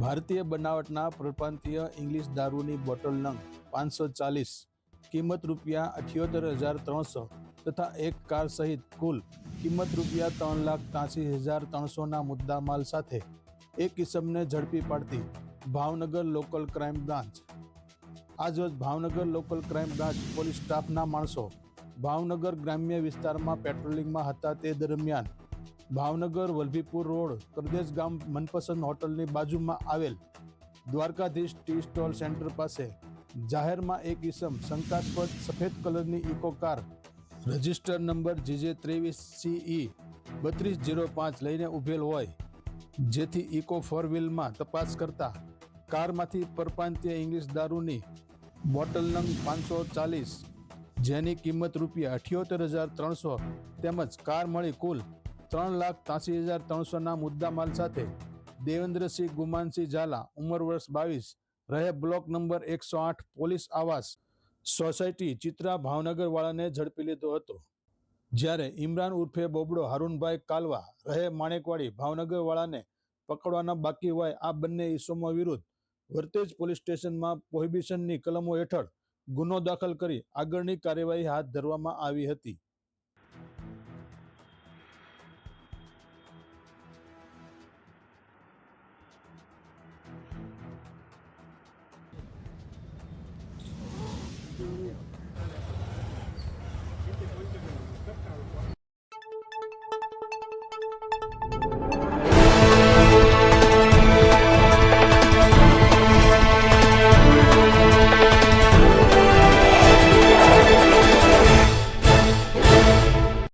ભારતીય બનાવટના પ્રપાંતીય ઇંગ્લિશ દારૂની બોટલ નંગ પાંચસો ચાલીસ, કિંમત રૂપિયા અઠ્યોતેર હજાર ત્રણસો તથા એક કાર સહિત કુલ કિંમત રૂપિયા ત્રણ લાખ ત્યાસી હજાર ત્રણસોના મુદ્દામાલ સાથે એક કિસમને ઝડપી પાડતી ભાવનગર લોકલ ક્રાઇમ બ્રાન્ચ. આજરોજ Bhavnagar local crime branch police સ્ટાફના માણસો ભાવનગર ગ્રામ્ય વિસ્તારમાં પેટ્રોલિંગમાં હતા તે દરમિયાન ભાવનગર, વલભીપુર રોડ, પ્રદેશ ગામ મનપસંદ હોટલની બાજુમાં આવેલ દ્વારકાધીશ ટી સ્ટોલ સેન્ટર પાસે જાહેરમાં એક ઇસમ શંકાસ્પદ સફેદ કલરની Eeco car register number GJ ત્રેવીસ સીઈ બત્રીસ જીરો પાંચ લઈને ઊભેલ હોય, જેથી ઇકો ફોર વ્હીલમાં તપાસ કરતા કારમાંથી પરપ્રાંતીય ઇંગ્લિશ દારૂની બોટલ નંગ પાંચસો ચાલીસ, જેની કિંમત રૂપિયા અઠ્યોતેર હજાર ત્રણસો તેમજ કાર મળી કુલ ત્રણ લાખ ત્યાસી હજાર ત્રણસોના મુદ્દામાલ સાથે દેવેન્દ્રસિંહ ગુમાનસિંહ ઝાલા, ઉંમર વર્ષ બાવીસ, રહે બ્લોક નંબર એકસો આઠ પોલીસ આવાસ, સોસાયટી ચિત્રા ભાવનગર વાળાને ઝડપી લીધો હતો. જ્યારે ઇમરાન ઉર્ફે બોબડો હારૂનભાઈ કાલવા રહે માણેકવાડી ભાવનગર વાળાને પકડવાના બાકી હોય, આ બંને ઈસમો વિરુદ્ધ વર્તેજ પોલીસ સ્ટેશનમાં પ્રોહિબિશનની કલમો હેઠળ ગુનો દાખલ કરી આગળની કાર્યવાહી હાથ ધરવામાં આવી હતી.